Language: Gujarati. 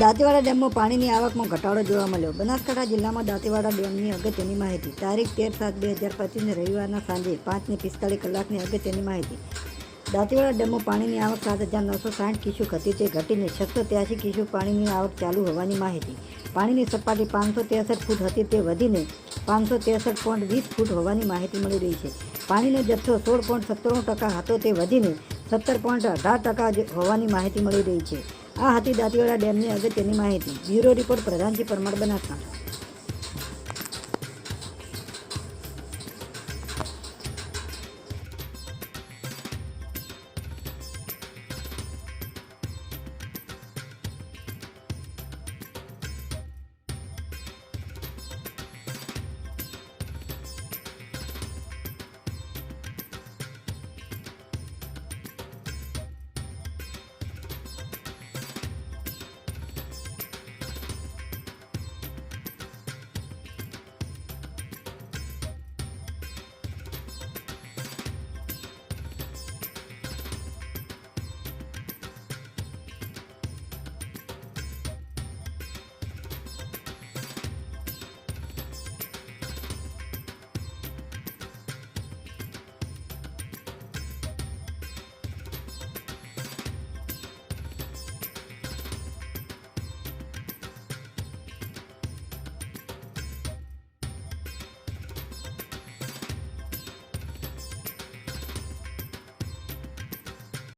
દાંતીવાડા ડેમમાં પાણીની આવકમાં ઘટાડો જોવા મળ્યો. બનાસકાંઠા જિલ્લામાં દાંતીવાડા ડેમની અગત્યની માહિતી. તારીખ તેર સાત બે હજાર પચીસને રવિવારના સાંજે પાંચને પિસ્તાળીસ કલાકની અગત્યની માહિતી. દાંતીવાડા ડેમમાં પાણીની આવક સાત હજાર નવસો સાઠ ક્યુસેક હતી તે ઘટીને છસો ત્યાસી ક્યુસેક પાણીની આવક ચાલુ હોવાની માહિતી. પાણીની સપાટી પાંચસો ત્રેસઠ ફૂટ હતી તે વધીને પાંચસો ત્રેસઠ પોઈન્ટ વીસ ફૂટ હોવાની માહિતી મળી રહી છે. પાણીનો જથ્થો સોળ પોઈન્ટ સત્તાણું ટકા હતો તે વધીને સત્તર પોઈન્ટ અઢાર ટકા હોવાની માહિતી મળી રહી છે. આ હતી દાંતીવાડા ડેમની અગત્યની માહિતી. બ્યુરો રિપોર્ટ પ્રધાનજી પરમાર બનાસકાંઠા